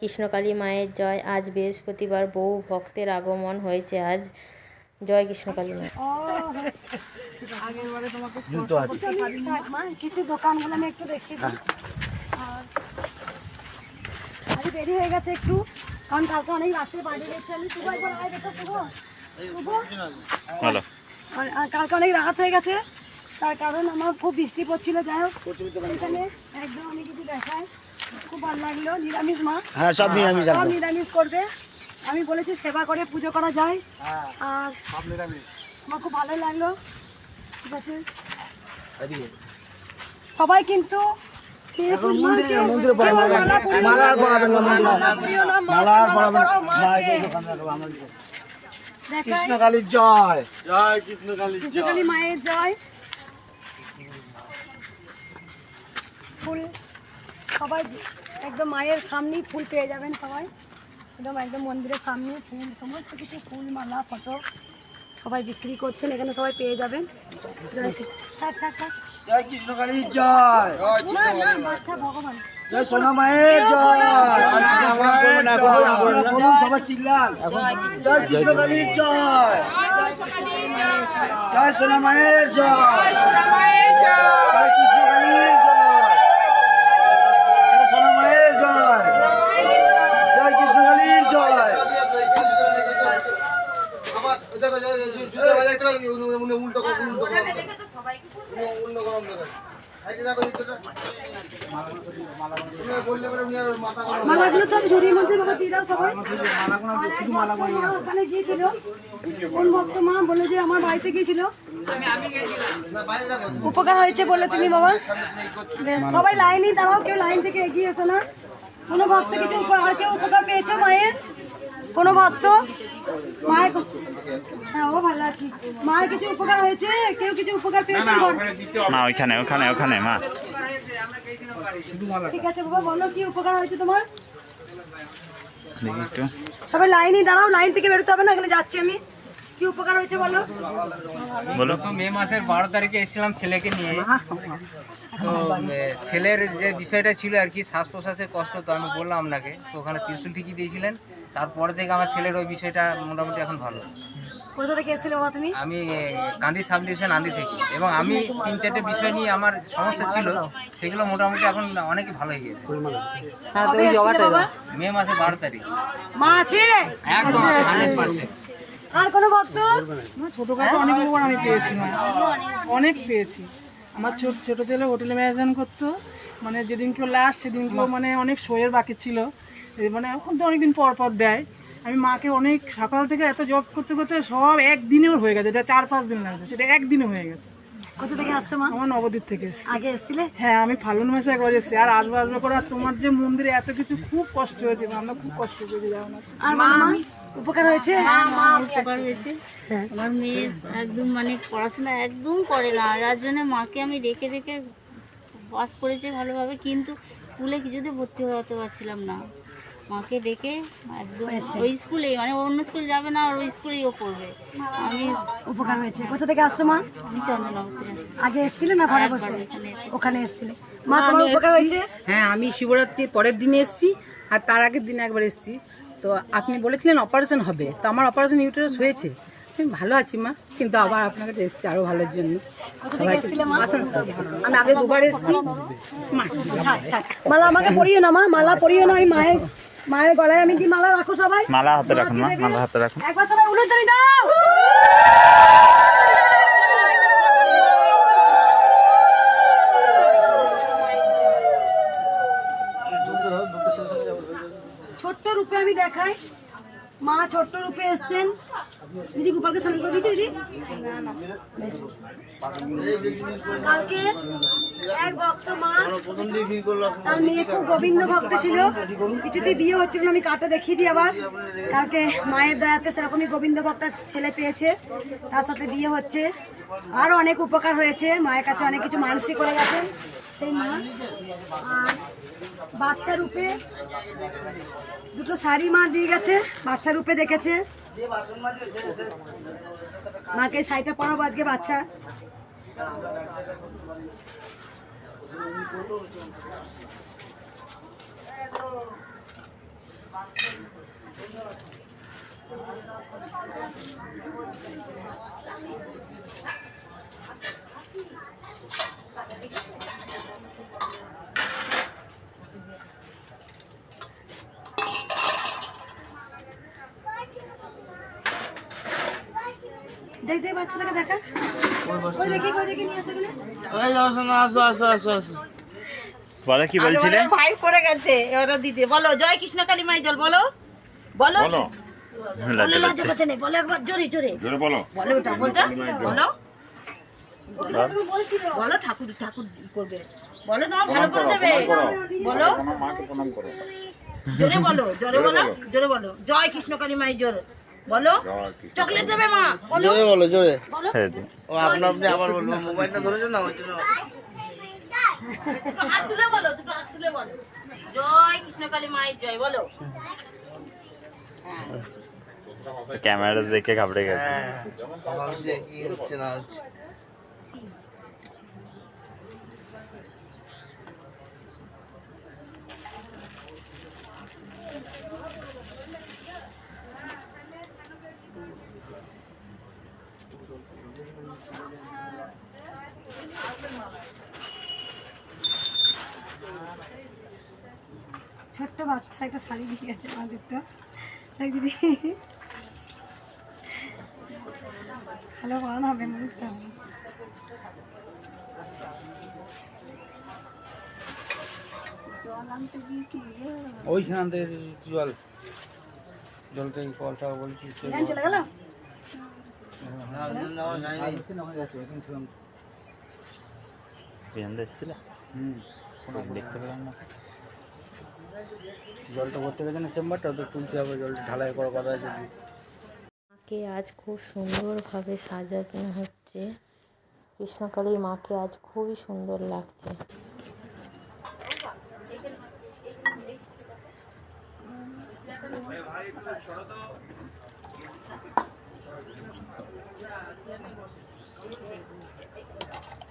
কৃষ্ণকালী মায়ের জয়। আজ বৃহস্পতিবার বহু ভক্তের আগমন হয়েছে আজ। জয় কৃষ্ণকালী মা। জুতো আছে। মা কিছু দোকানগুলো আমি একটু দেখিয়ে আজ দেরি হয়ে গেছে একটু। কারণ কালকে অনেক রাত্রে বাড়ি গেছে আমি। শুভ একবার আয় দেখো শুভ। শুভ। ভালো। আর আর কালকে অনেক রাত হয়ে গেছে। তার কারণ আমার খুব বৃষ্টি পড়ছিল যাই হোক। এখানে একদম খুব ভালো লাগল নিরামিষ মা। হ্যাঁ সব নিরামিষ সব নিরামিষ করবে। আমি বলেছি সেবা করে পুজো করা যায়। আর আমার খুব ভালো লাগল। ঠিক আছে? সবাই কিন্তু জয়। কৃষ্ণকালী মায়ের জয়। ফুল সবাই একদম মায়ের সামনেই ফুল পেয়ে যাবেন সবাই। একদম একদম মন্দিরের সামনে ফুল সমস্ত কিছু ফুল মালা ফটো সবাই বিক্রি করছেন এখানে সবাই পেয়ে যাবেন। জয় কৃষ্ণ। থাক থাক থাক। জয় জয়। ভগবান। সোনা মায়ের জয় সবাই চিল্লান। জয় কৃষ্ণকালীর জয় জয়। সোনা মায়ের জয়। জয় কৃষ্ণকালীর জয় জয় সোনা মায়ের জয় জয় কৃষ্ণকালীর জয় মালাগুলো সব ঝুড়ির মধ্যে দিয়ে দাও সবাই। ওখানে গিয়েছিল। কোন ভক্ত মা বলে যে আমার বাড়িতে গিয়েছিল। উপকার হয়েছে বলে তুমি বাবা। সবাই লাইনই দাঁড়াও কেউ লাইন থেকে এগিয়ে এসো না। কোনো ভক্ত কিছু উপকার আর কেউ উপকার পেয়েছ মায়ের? কোনো ভক্ত? মায়ের হ্যাঁ ও ভালো আছি। মায়ের কিছু উপকার হয়েছে? কেউ কিছু উপকার পেয়েছে? মা ওইখানে ওখানে ওখানে মা। ঠিক আছে বাবা বলো কি উপকার হয়েছে তোমার? সবাই দাঁড়াও লাইন থেকে বেরোতে হবে না এখানে যাচ্ছি আমি। কি উপকার হয়েছে বলো? বলো। তো মে মাসের বারো তারিখে এসেছিলাম ছেলেকে নিয়ে। তো ছেলের যে বিষয়টা ছিল আর কি শ্বাস প্রশ্বাসের কষ্ট তো আমি বললাম আপনাকে। তো ওখানে ত্রিশুল ঠিকই দিয়েছিলেন। তারপরে থেকে আমার ছেলের ওই বিষয়টা মোটামুটি এখন ভালো। কোথা থেকে এসেছিলে বাবা তুমি? আমি কান্দি সাব ডিভিশন আন্দি থেকে। এবং আমি তিন চারটে বিষয় নিয়ে আমার সমস্যা ছিল সেগুলো মোটামুটি এখন অনেকই ভালো হয়ে গেছে। বাবা? মে মাসে বারো তারিখ। মা আছে? একদম হান্ড্রেড পার্সেন্ট। আর কোনো ভক্ত? ছোটখাটো অনেক আমি পেয়েছি মা। অনেক পেয়েছি। আমার ছোট ছোট ছেলে হোটেলে ম্যানেজমেন্ট করতো। মানে যেদিন কেউ লাস্ট সেদিন কেউ মানে অনেক শোয়ের বাকি ছিল। মানে এখন তো অনেকদিন পর পর দেয়। আমি মাকে অনেক সকাল থেকে এত জব করতে করতে সব একদিনে ওর হয়ে গেছে। এটা চার পাঁচ দিন লাগবে সেটা একদিনে হয়ে গেছে। কোথা থেকে আসছো মা? আমার নবদ্বীপ থেকে আগে এসেছিলে? হ্যাঁ আমি ফাল্গুন মাসে একবার এসেছি। আর আসব আসব করে তোমার যে মন্দিরে এত কিছু খুব কষ্ট হয়েছে আমরা খুব কষ্ট করেছি যাও না। আর মা উপকার হয়েছে? উপকার হয়েছে। আমার মেয়ে একদম মানে পড়াশোনা একদম করে না। যার জন্য মাকে আমি রেখে রেখে পাস করেছে ভালোভাবে কিন্তু স্কুলে কিছুতে ভর্তি হতে পারছিলাম না। মাকে ডেকে একদম ওই স্কুলেই মানে অন্য স্কুল যাবে না আর ওই স্কুলেই ও পড়বে। আমি উপকার হয়েছে। কোথা থেকে আসছো মা? আমি চন্দননগর থেকে আগে এসেছিলে না ঘরে বসে? ওখানে এসেছিলে। মা তোমার উপকার হয়েছে? হ্যাঁ আমি শিবরাত্রির পরের দিনে এসেছি আর তার আগের দিনে একবার এসেছি। তো আপনি বলেছিলেন অপারেশন হবে। তো আমার অপারেশন ইউটারাস হয়েছে। আমি ভালো আছি মা কিন্তু আবার আপনার কাছে এসেছি আরও ভালোর জন্য। আমি আগে দুবার এসেছি। মা মালা আমাকে পড়িও না মা মালা পড়িও না আমি মায়ের মায়ের গলায় আমি কি মালা রাখো সবাই? মালা হাতে রাখুন মা মালা হাতে রাখুন। একবার সবাই উলুধ্বনি দাও। ছোট্ট রূপে আমি দেখাই। মা ছোট্ট রূপে এসছেন। দিদি গোপালকে স্নান করে দিয়েছে দিদি। কালকে তার মেয়ে খুব গোবিন্দ ভক্ত ছিল। বিয়ে আমি আবার। কালকে মায়ের দয়াতে সেরকমই ছেলে পেয়েছে, তার সাথে বিয়ে হচ্ছে। আরও অনেক উপকার হয়েছে, মায়ের কাছে অনেক কিছু মানসিক করে গেছে। সেই মা বাচ্চা রূপে দুটো শাড়ি মা দিয়ে গেছে, বাচ্চা রূপে দেখেছে। মাকে শাড়িটা পরাবো আজকে বাচ্চা। দেখ দেখ বাচ্চাটাকে দেখা। বলে কি বলছিলে? ভাই পড়ে গেছে দিতে। বলো জয় কৃষ্ণ কালী মাই জল বলো। বলো। লজ্জা লজ্জা লাগছে করতে নেই। বলো একবার জোরে জোরে। বলো। ওটা বলটা বলো। বলো। ঠাকুর ঠাকুর করবে। বলো তোমার ভালো করে দেবে। বলো। জোরে বলো জোরে বলো জোরে বলো। জয় কৃষ্ণ কালী মাই জোর বলো? চকলেট দেবে মা বলো। জোরে বলো জোরে। ও আপনা আপনি আবার বলব মোবাইলটা ধরেছো না? ওই জন্য। হাত তুলে বলো দুটো হাত তুলে বলো। জয় কৃষ্ণকালী মায়ের জয় বলো। ক্যামেরাটা দেখে ঘাবড়ে গেছে। হ্যাঁ ভাবছি কি হচ্ছে না ছোট্ট বাচ্চা একটা শাড়ি দিয়ে গেছে আমাদেরটা। দিদি। ভালো বানানো হবে মুখটা ওইখান থেকে জল জল থেকে কলটা বলছি চলে গেল? দেখতে পেলাম না জলটা ভর্তি গেছে না চেম্বারটা? তো তুলতে হবে জলটা ঢালাই করার কথা আছে। মাকে আজ খুব সুন্দরভাবে সাজানো হচ্ছে। কৃষ্ণকালীর মাকে আজ খুবই সুন্দর লাগছে। Thank you.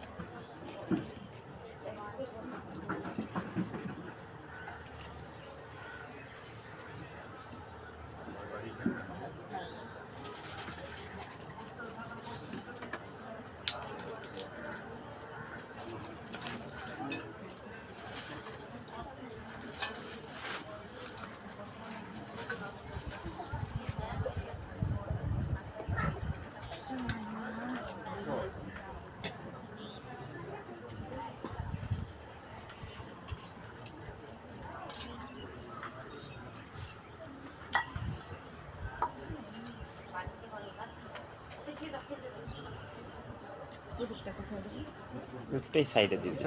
একটু সাইডে দিবি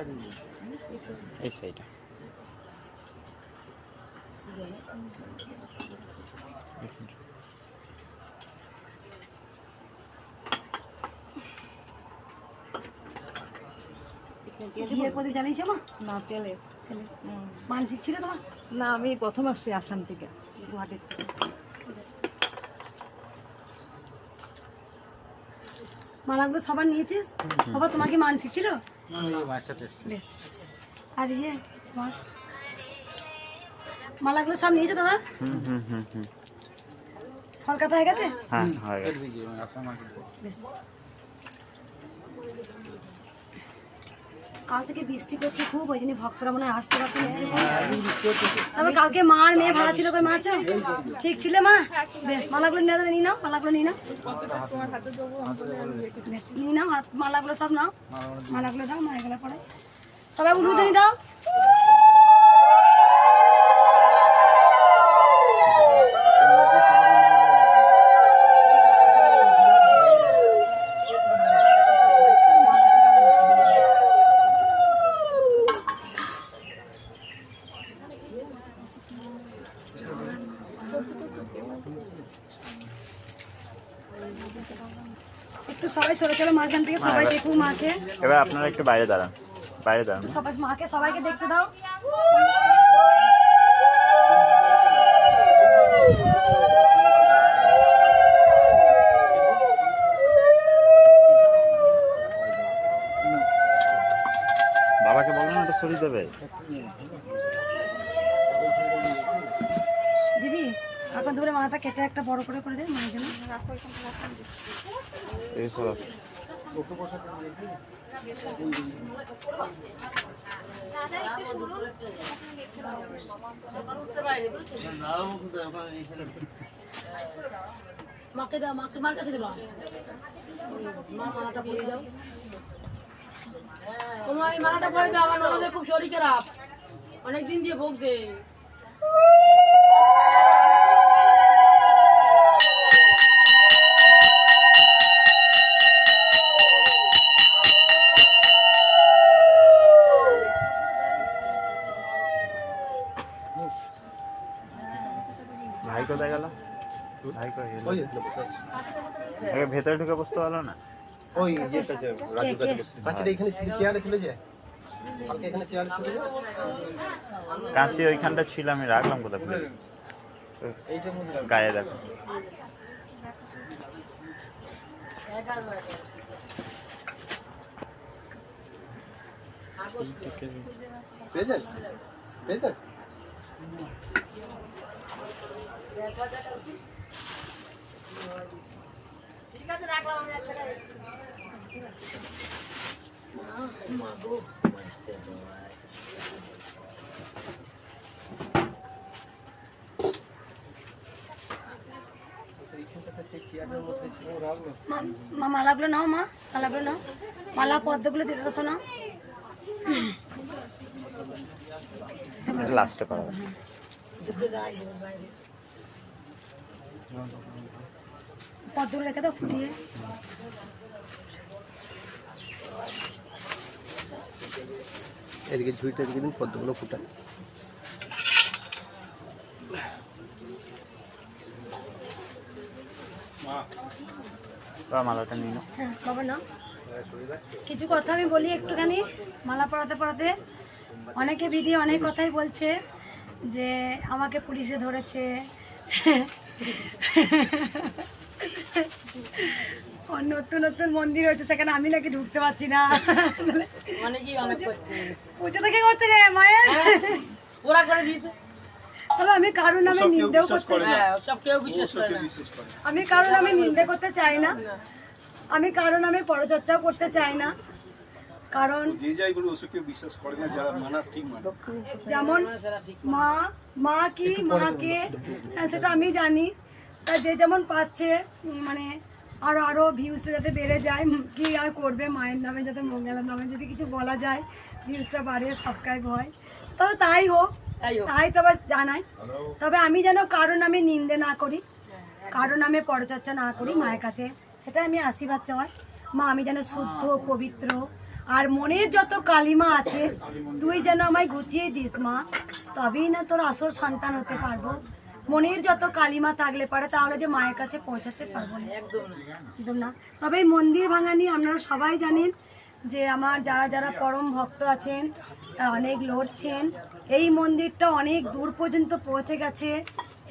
এই সাইডে জানিয়েছো মা? না তেলে। মানসিক ছিল তোমার? না আমি প্রথম আসছি আসাম থেকে গুয়াহাটির থেকে। মালাগুলো সবার নিয়েছিস? বাবা তোমার কি মানসিক ছিল? বেশ আর ইয়ে তোমার? মালাগুলো সব নিয়েছো দাদা? ফল কাটা হয়ে গেছে? হ্যাঁ হয়ে গেছে। কাল থেকে বৃষ্টি পড়ছে খুব, ওই জন্য ভক্তরা মনে হয় আসতে পারছে তারপর কালকে মার মেয়ে ভাড়া ছিল কই মাছ ঠিক ছিলে, মা? বেশ, মালাগুলো নিয়ে নিয়ে নাও, মালাগুলো নিয়ে নাও। বেশ, নিয়ে নাও মালাগুলো সব নাও। মালাগুলো দাও, মা, এগুলো পড়ে সবাই উলুদনি দাও। একটু সবাই সরে চলো মাঝখান থেকে সবাই দেখুক মাকে। এবার আপনারা একটু বাইরে দাঁড়ান বাইরে দাঁড়ান। সবাই মাকে সবাইকে দেখতে দাও। বাবাকে বলো না একটু সরিয়ে দেবে। এখন ধরে মালাটা কেটে একটা বড় করে করে দেয় মায়ের জন্য। মাকে দাও মাকে মার কাছে দেবা। মা মালাটা পরে দাও। তোমার এই মালাটা পরে দাও আমার ননদের খুব শরীর খারাপ। অনেকদিন দিয়ে ভুগছে আগে ভেতরে ঢুকে বসতে পারল না? ওই ইয়েটা যে রাজু কাছে এখানে চেয়ারে ছিল যে? কাঁচি ওইখানটা ছিল আমি রাখলাম কোথায় গায়ে দেখো। পেয়েছেন পেয়েছেন মা মালাগুলো নাও মা মালাগুলো নাও। মালা পদ্মগুলো দিতে দাও শোনো। লাস্টে করা। পদ্মগুলো রেখে দাও ফুটিয়ে। এদিকে ঝুঁইটা এদিকে দিন পদ্মগুলো ফুটান। মালাটা নিয়ে নাও। হ্যাঁ বাবা নাও? কিছু কথা আমি বলি একটুখানি মালা পড়াতে পড়াতে অনেকে ভিডিও অনেক কথাই বলছে যে আমাকে পুলিশে ধরেছে। নতুন নতুন মন্দির হয়েছে সেখানে আমি নাকি ঢুকতে পারছি না। মানে কি পুজো থেকে করছে রে মায়ের। ওরা করে দিয়েছে। আমি কারোর নামে নিন্দেও করতে আমি কারোর নামে নিন্দে করতে চাই না। আমি কারোর নামে পরচর্চাও করতে চাই না। কারণ যে যাই বলে ওসব কেউ বিশ্বাস করে না যারা মানাস ঠিক মানে। যেমন মা মা কি মাকে হ্যাঁ, সেটা আমি জানি। যে যেমন পাচ্ছে মানে আরও আরও ভিউজটা যাতে বেড়ে যায় কি আর করবে মায়ের নামে যাতে মঙ্গলার নামে যদি কিছু বলা যায় ভিউজটা বাড়ে সাবস্ক্রাইব হয়। তবে তাই হোক তাই তবে জানাই। তবে আমি যেন কারও নামে নিন্দে না করি কারও নামে পরচর্চা না করি মায়ের কাছে সেটা আমি আশীর্বাদ চাওয়াই। মা আমি যেন শুদ্ধ পবিত্র আর মনের যত কালিমা আছে তুই যেন আমায় গুছিয়ে দিস মা তবেই না তোর আসল সন্তান হতে পারব। মনের যত কালিমা থাকলে পারে তাহলে যে মায়ের কাছে পৌঁছাতে পারব না। একদম না। তবে এই মন্দির ভাঙা নিয়ে আপনারা সবাই জানেন যে আমার যারা যারা পরম ভক্ত আছেন তারা অনেক লড়ছেন। এই মন্দিরটা অনেক দূর পর্যন্ত পৌঁছে গেছে।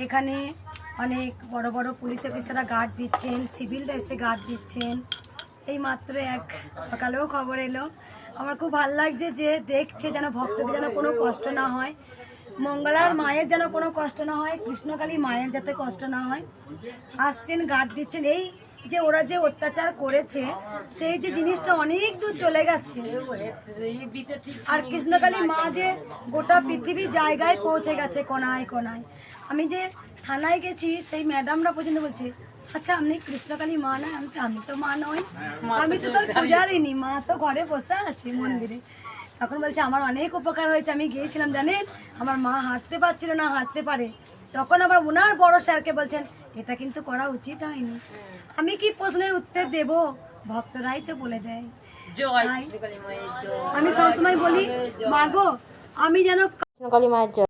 এখানে অনেক বড় বড় পুলিশ অফিসাররা গার্ড দিচ্ছেন সিভিলরা এসে গার্ড দিচ্ছেন। এই মাত্র এক সকালেও খবর এলো। আমার খুব ভালো লাগছে যে দেখছে যেন ভক্তদের যেন কোনো কষ্ট না হয়। মঙ্গলার মায়ের যেন কোনো কষ্ট না হয় কৃষ্ণকালী মায়ের যাতে কষ্ট না হয়। আসছেন গার্ড দিচ্ছেন এই যে ওরা যে অত্যাচার করেছে সেই যে জিনিসটা অনেক দূর চলে গেছে। আর কৃষ্ণকালী মা যে গোটা পৃথিবী জায়গায় পৌঁছে গেছে কোনায় কোনায়। আমি যে থানায় গেছি সেই ম্যাডামরা পর্যন্ত বলছে আচ্ছা আপনি কৃষ্ণকালী মা না আমি তো মা নই। আমি তো তোর পূজারিনি মা তো ঘরে বসে আছে মন্দিরে। তখন বলছে আমার অনেক উপকার হয়েছে আমি গিয়েছিলাম জানেন? আমার মা হাঁটতে পারছিল না হাঁটতে পারে। তখন আবার ওনার বড় স্যারকে বলছেন এটা কিন্তু করা উচিত হয়নি। আমি কি প্রশ্নের উত্তর দেব? ভক্তরাই তো বলে দেয়। আমি সবসময় বলি মাগো আমি যেন কৃষ্ণকালী মায়ের জয়।